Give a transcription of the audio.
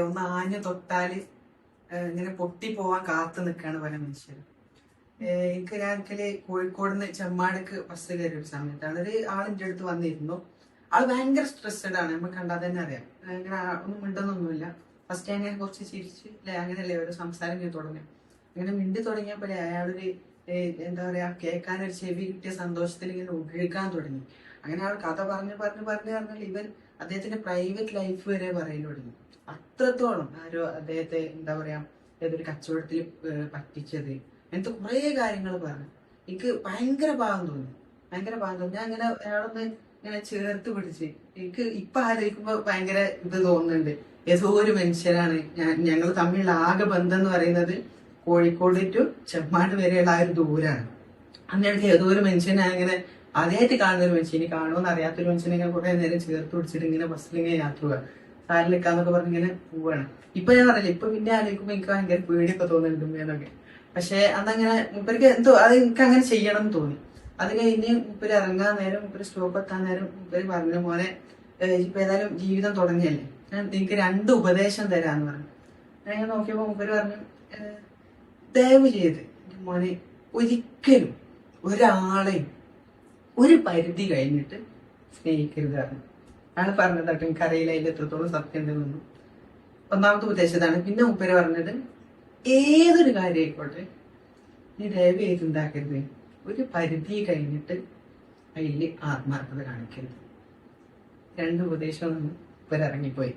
ഒന്ന് ആഞ്ഞു തൊട്ടാൽ ഇങ്ങനെ പൊട്ടി പോവാൻ കാത്തു നിൽക്കുകയാണ് പല മനുഷ്യരും. ഏഹ് എനിക്ക് രാവിലെ കോഴിക്കോട് നിന്ന് ചെമ്മാടക്ക് ബസ് കയറിയ ഒരു സമയത്താണ്. ഒരു ആളിന്റെ അടുത്ത് വന്നിരുന്നു. ആൾ ഭയങ്കര സ്ട്രെസ്ഡ് ആണ്. നമ്മൾ കണ്ടാൽ തന്നെ അറിയാം. അങ്ങനെ ഒന്നും മിണ്ടുന്നൊന്നുമില്ല ഫസ്റ്റ് ഞാൻ കുറച്ച് ചിരിച്ച് അങ്ങനെയല്ലേ ഒരു സംസാരം ചെയ്ത് തുടങ്ങി. അങ്ങനെ മിണ്ടി തുടങ്ങിയപ്പോൾ അയാളൊരു എന്താ പറയാ കേൾക്കാൻ ഒരു ചെവി കിട്ടിയ സന്തോഷത്തിൽ ഇങ്ങനെ ഉപയോഗിക്കാൻ തുടങ്ങി. അങ്ങനെ ആ കഥ പറഞ്ഞ് പറഞ്ഞ് പറഞ്ഞ് പറഞ്ഞാൽ ഇവൻ അദ്ദേഹത്തിന്റെ പ്രൈവറ്റ് ലൈഫ് വരെ പറയാൻ തുടങ്ങി. അത്രത്തോളം ആരോ അദ്ദേഹത്തെ എന്താ പറയാ ഏതൊരു കച്ചവടത്തിൽ പറ്റിച്ചത്. അങ്ങനത്തെ കുറെ കാര്യങ്ങൾ പറഞ്ഞു. എനിക്ക് ഭയങ്കര ഭാഗം തോന്നി. ഭയങ്കര ഭാഗം തോന്നി. ഞാൻ അങ്ങനെ അയാളൊന്ന് ഇങ്ങനെ ചേർത്ത് പിടിച്ച് എനിക്ക് ഇപ്പൊ ആലോചിക്കുമ്പോ ഭയങ്കര ഇത് തോന്നുന്നുണ്ട്. ഏതോ ഒരു മനുഷ്യരാണ് ഞാൻ ഞങ്ങൾ തമ്മിലുള്ള ആകെ ബന്ധം എന്ന് പറയുന്നത് കോഴിക്കോട് ടു ചെമ്മാട് വരെയുള്ള ആ ഒരു ദൂരാണ്. അന്നേക്ക് ഏതോ ഒരു മനുഷ്യനെ ഞാൻ ഇങ്ങനെ ആദ്യമായിട്ട് കാണുന്ന ഒരു മനുഷ്യൻ ഇനി കാണുമെന്ന് അറിയാത്തൊരു മനുഷ്യനെ ഇങ്ങനെ കുറെ നേരം ചേർത്ത് പിടിച്ചിട്ട് ഇങ്ങനെ ബസ്സിൽ ഇങ്ങനെ യാത്ര പോവുക സാരിൽ നിൽക്കാന്നൊക്കെ പറഞ്ഞ് ഇങ്ങനെ പോവാണ്. ഇപ്പൊ ഞാൻ പറഞ്ഞില്ല ഇപ്പൊ പിന്നെ ആലോചിക്കുമ്പോ എനിക്ക് ഭയങ്കര പേടിയൊക്കെ തോന്നുന്നുണ്ട് എന്നൊക്കെ പക്ഷെ അതങ്ങനെ മുപ്പരിക്ക് എന്തോ അത് എനിക്ക് അങ്ങനെ ചെയ്യണം എന്ന് തോന്നി. അത് കഴിഞ്ഞ് മുപ്പര് ഇറങ്ങാൻ നേരം മുപ്പര് സ്റ്റോപ്പ് എത്താൻ നേരം മുപ്പര് പറഞ്ഞ ഏഹ് ഇപ്പൊ ഏതായാലും ജീവിതം തുടങ്ങിയല്ലേ? ഞാൻ എനിക്ക് രണ്ട് ഉപദേശം തരാന്ന് പറഞ്ഞു. ഞാൻ ഇങ്ങനെ നോക്കിയപ്പോ മുപ്പര് പറഞ്ഞു ദയവ് ചെയ്ത് മോനെ ഒരിക്കലും ഒരാളെയും ഒരു പരിധി കഴിഞ്ഞിട്ട് സ്നേഹിക്കരുത് പറഞ്ഞു. കേട്ടോ എനിക്ക് എനിക്കറിയില്ല അതിൽ എത്രത്തോളം സത്യം ഉണ്ടെന്നൊന്നും ഒന്നാമത്തെ ഉദ്ദേശത്താണ് പിന്നെ ഉപ്പര് പറഞ്ഞത് ഏതൊരു കാര്യം ആയിക്കോട്ടെ നീ ദയവ് ചെയ്ത് ഉണ്ടാക്കരുത് ഒരു പരിധി കഴിഞ്ഞിട്ട് അതിൽ ആത്മാർത്ഥത കാണിക്കരുത്. രണ്ട് ഉപദേശവും ഇവരിറങ്ങിപ്പോയി